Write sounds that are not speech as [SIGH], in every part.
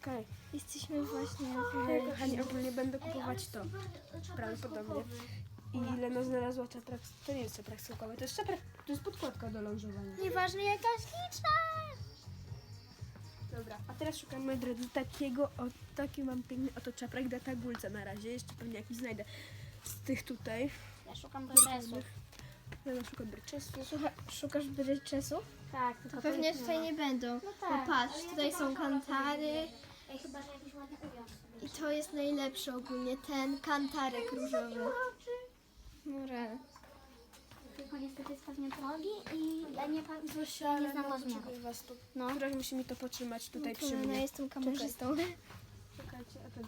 Okej. Jesteśmy właśnie w... kochani, ogólnie będę kupować to. Prawdopodobnie. I Lena znalazła czaprak, to nie jest czaprak sokowy, to jest czaprak, to jest podkładka do lążowania. Nieważne jaka śliczna! Dobra, a teraz szukam, moi drodzy, takiego, o, taki mam piękny oto czaprak dla tagulca na razie, jeszcze pewnie jakiś znajdę z tych tutaj. Ja szukam brydresów. Lena szuka bryczesu. Szuka, szukasz bryczesu? Tak, tylko To pewnie tutaj nie będą. No Bo tak, patrz, ja tutaj tylko są szukam kantary Ej, chyba, że jakiś ładny uwiąz i to jest najlepszy ogólnie, ten kantarek różowy. Murel. Tylko niestety jest pewnie drogi i ja nie pamiętam, Zosia, ja nie Lena, znam rozmiaru. poczekaj was tu. No. Któraś musi mi to potrzymać tutaj przy Kochana, mnie. jestem kamerzystą. Czekajcie, a to.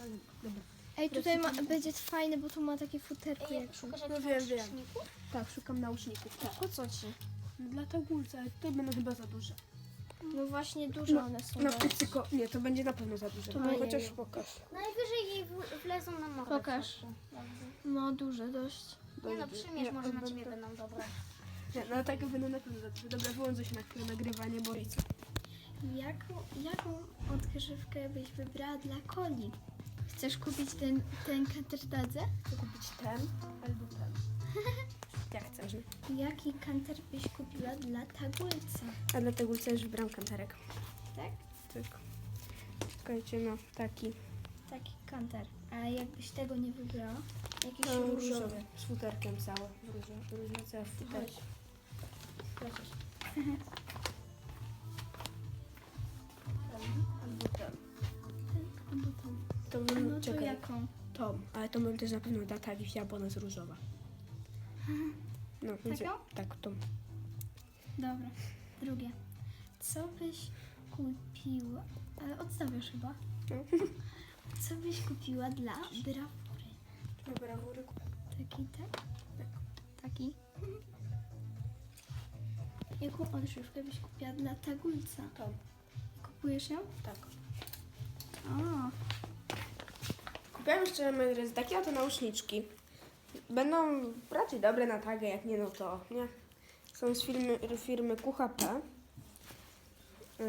Ale, dobra. Ej, tutaj ma, będzie fajne, bo tu ma takie futerki Ej, jak szukasz No jakichś wiem, wiem. nauczników? Tak, szukam nauszników. Tak. Po co ci? Dla tagulca, ale tutaj będą chyba za duże. No właśnie duże No, one są. No w tych tylko, nie, to będzie na pewno za duże. To ale będzie, chociaż nie. pokaż. Najwyżej jej w- wlezą na mordę. Pokaż. No duże dość. Nie no, przymierz, może na ciebie będą dobre. Nie, no tak będą na pewno za duże. Dobra, wyłączę się na chwilę nagrywanie, bo co? Jaką, jaką odgrzewkę byś wybrała dla coli? Chcesz kupić ten, ten kanterdadze? Chcę kupić ten albo Jaki kanter byś kupiła dla tagulca? A dla tagulca już wybrałam kantarek. Tak? Tak. Czekajcie, no taki. Taki kanter. A jakbyś tego nie wybrała? Jakiś No, różowy. różowy. Z futerkiem całe. Różowe, różne całe ten. Albo tą. To bym, No to czekaj, jaką? tą. Ale to bym też na pewno dla tagi wzięła, bo ona jest różowa. No, więc Taką? tak, tą. Dobra. Drugie. Co byś kupiła? Ale odstawiasz chyba. No. [LAUGHS] Co byś kupiła dla brawury? Dobra, góry. Taki, tak? Taki? [LAUGHS] Jaką odżywkę byś kupiła dla tagulca? Tą. Kupujesz ją? Tak. O, Kupiłam jeszcze moi drodzy, takie oto nauszniczki. Będą raczej dobre na tagaę, jak nie no to, nie? Są z firmy, firmy QHP. Yy,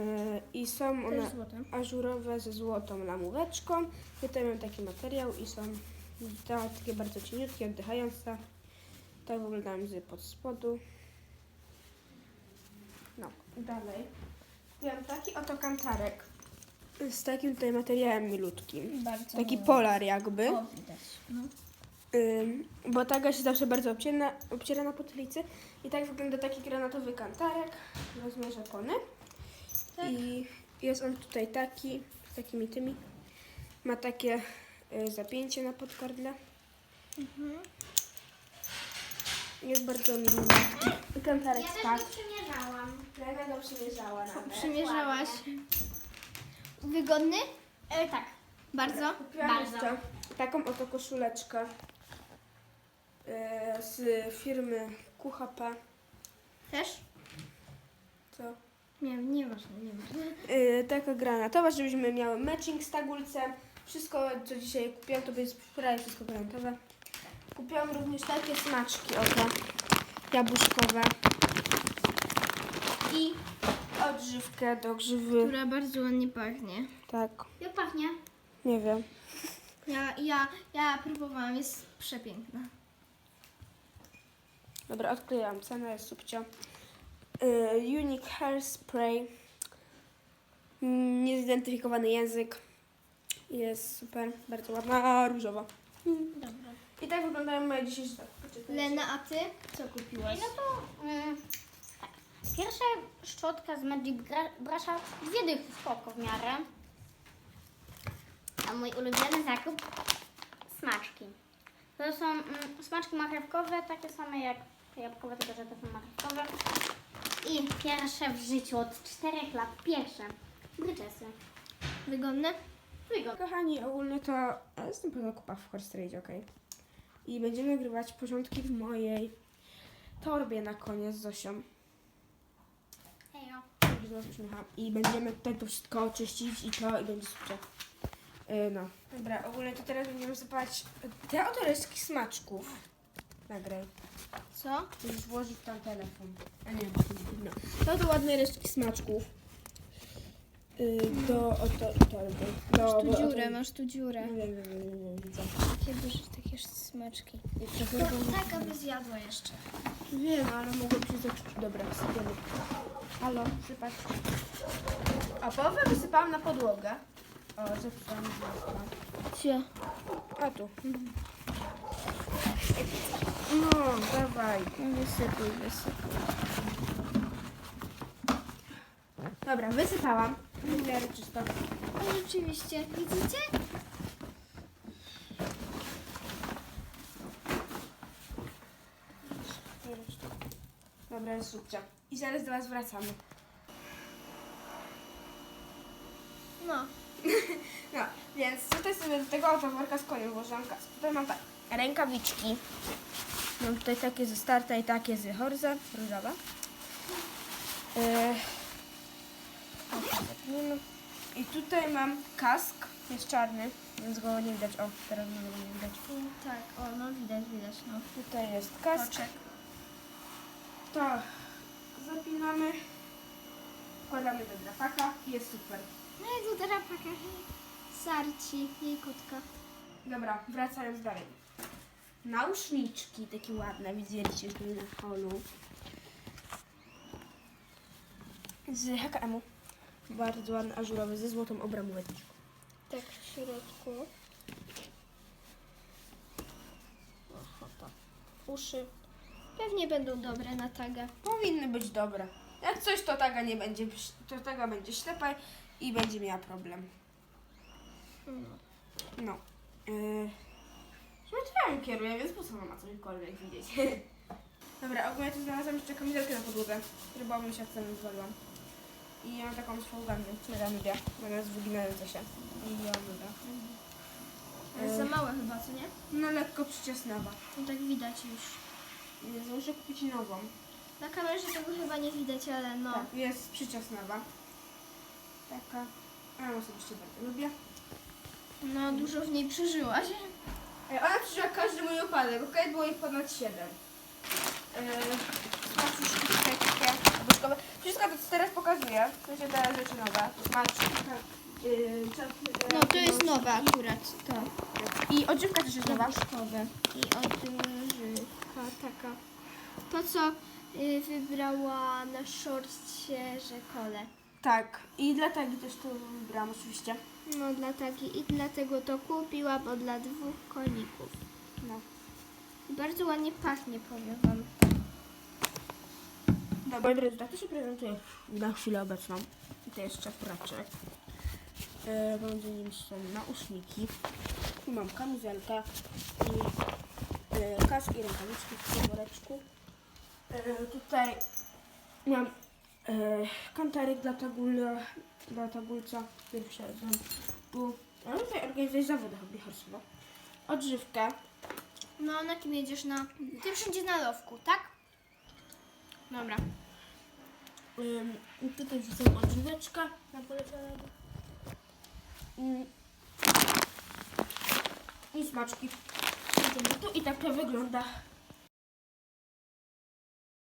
I są one ażurowe ze złotą lamóweczką. Tutaj mam taki materiał i są ta- takie bardzo cieniutkie, oddychające. Tak wyglądają z pod spodu. No, dalej. Kupiłam taki oto kantarek z takim tutaj materiałem milutkim. Bardzo Taki miły. polar jakby. O, widać. No. Bo taga się zawsze bardzo obciera, obciera na potylicy. I tak wygląda taki granatowy kantarek w rozmiarze pony. Tak. I jest on tutaj taki, z takimi tymi. Ma takie y, zapięcie na podkordle. Mhm. Jest bardzo miły. Kantarek Ja też spadł. nie przymierzałam. Lena go przymierzała nawet. Przymierzałaś. Wygodny? E, tak. Bardzo? Kupiłam Bardzo. jeszcze taką oto koszuleczkę y, z firmy QHP. Też? Co? Nie, nieważne, nieważne. Yy, taka granatowa, żebyśmy miały matching z tagulcem. Wszystko, co dzisiaj kupiłam, to jest prawie wszystko granatowe. Kupiłam również takie smaczki oto jabłuszkowe i odżywkę do grzywy. Która bardzo ładnie pachnie. Tak, Jak pachnie? nie wiem. Ja, ja, ja próbowałam, jest przepiękna. Dobra, odklejam. Cena jest subcio. Yy, Unique Hairspray. Mm, Niezidentyfikowany język. Jest super, bardzo ładna, a różowa. Dobra. I tak wyglądają moje dzisiejsze zakupy. Lena, a ty co kupiłaś? No to mm, tak. Pierwsza szczotka z Magic Brusha, dwie dychy, spoko w miarę. A mój ulubiony zakup, smaczki. To są mm, smaczki marchewkowe, takie same jak jabłkowe, tylko że to są marchewkowe. I pierwsze w życiu od czterech lat, pierwsze, bryczesy. Wygodne? Wygodne. Kochani, ogólnie to ja jestem po zakupach w Horse Trade, ok? I będziemy nagrywać porządki w mojej torbie na koniec z Zosią. Ejo. Dobrze, uśmiecham. I będziemy tutaj to wszystko oczyścić i to i będzie super. Yy, no. Dobra, ogólnie to teraz będziemy sypać te oto resztki smaczków. Nagraj. Co? Już włożyć tam telefon. A nie, bo to jest no. To to ładne resztki smaczków. y, do oto torby. Do, Masz tu dziurę, oto- masz tu dziurę. No wiem, wiem, wiem, wiem, widzę. Takie duże, takie smaczki. I trochę tak, aby zjadła jeszcze. Wiem, ale mogłem się zacząć. Dobra, sypiemy. Halo, sypać. A połowę wysypałam na podłogę. O, zepsułam związka. Gdzie? A tu. No, dawaj. Wysypuj, wysypuj. Dobra, wysypałam. W miarę czysto. No rzeczywiście, widzicie? Dobra, jest subcia. I zaraz do Was wracamy. No. [LAUGHS] No, więc tutaj sobie do tego oto worka z koniem włożyłam. Tutaj mam tak, rękawiczki. Mam tutaj takie ze Starta i takie z Horze, różowe. Yy. I tutaj mam kask, jest czarny, więc go nie widać. O, teraz mnie nie widać. Tak, o, no widać, widać, no. Tutaj jest kask. Oczek. To zapinamy, wkładamy do drapaka i jest super. No i tu drapaka, sarci, jej kotka. Dobra, wracając dalej. Nauszniczki takie ładne, widzieliście tu na holu. Z HKM-u. Bardzo ładny, ażurowy, ze złotą obramóweczką. Tak w środku. Ochota. Uszy. Pewnie będą dobre na tagach. Powinny być dobre. Jak coś, to taga nie będzie, to taga będzie ślepa i będzie miała problem. No. Yy. Śmierciami kieruję, więc po co ma cośkolwiek widzieć? [LAUGHS] Dobra, ogólnie tu znalazłam jeszcze kamizelkę na podłogę, rybową siatce zwaliłam. I ja mam taką swoją gannę, mega lubię, zamiast wyginające się. I ja lubię. Ale za małe chyba, co nie? No lekko przyciasnawa. No tak widać już. Więc muszę kupić nową. Na kamerze tego chyba nie widać, ale no. Tak, jest przyciasnawa. Taka. A ja osobiście bardzo lubię. No dużo w niej przeżyłaś. Ej, Ona przeżyła każdy mój upadek, okej? Było ich ponad 7. Yy, Maczuszki tutaj takie boczkowe. Wszystko to co teraz pokazuję. W sensie te rzeczy nowe. Czapki, No to jest nowe akurat, to. I odżywka też jest nowa. Babuszkowe. I odżywka taka. To co y, wybrała na szorcie rzekole. Tak. I dlatego też to wybrałam oczywiście. No dla takiej i dlatego to kupiła, bo dla dwóch koników. No. Bardzo ładnie pachnie, powiem wam. Dobra, drodzy, tak to się prezentuje na chwilę obecną. I to jest czapuraczek. Yy, Pomiędzy nimi są nauszniki. Tu mam kamizelkę i yy, kask i rękawiczki w woreczku. Yy, tutaj mam yy, kantarek dla, tagula, dla tagulca. Pierwszy. Tu mam tutaj organizuję zawody hobbyhorsowe. Odżywkę. No na kim jedziesz na... Ty wszędzie na lowku, tak? Dobra. Ym, tutaj wrzucam odżyweczkę na poleconego. Ym, I smaczki. Tu i tak to wygląda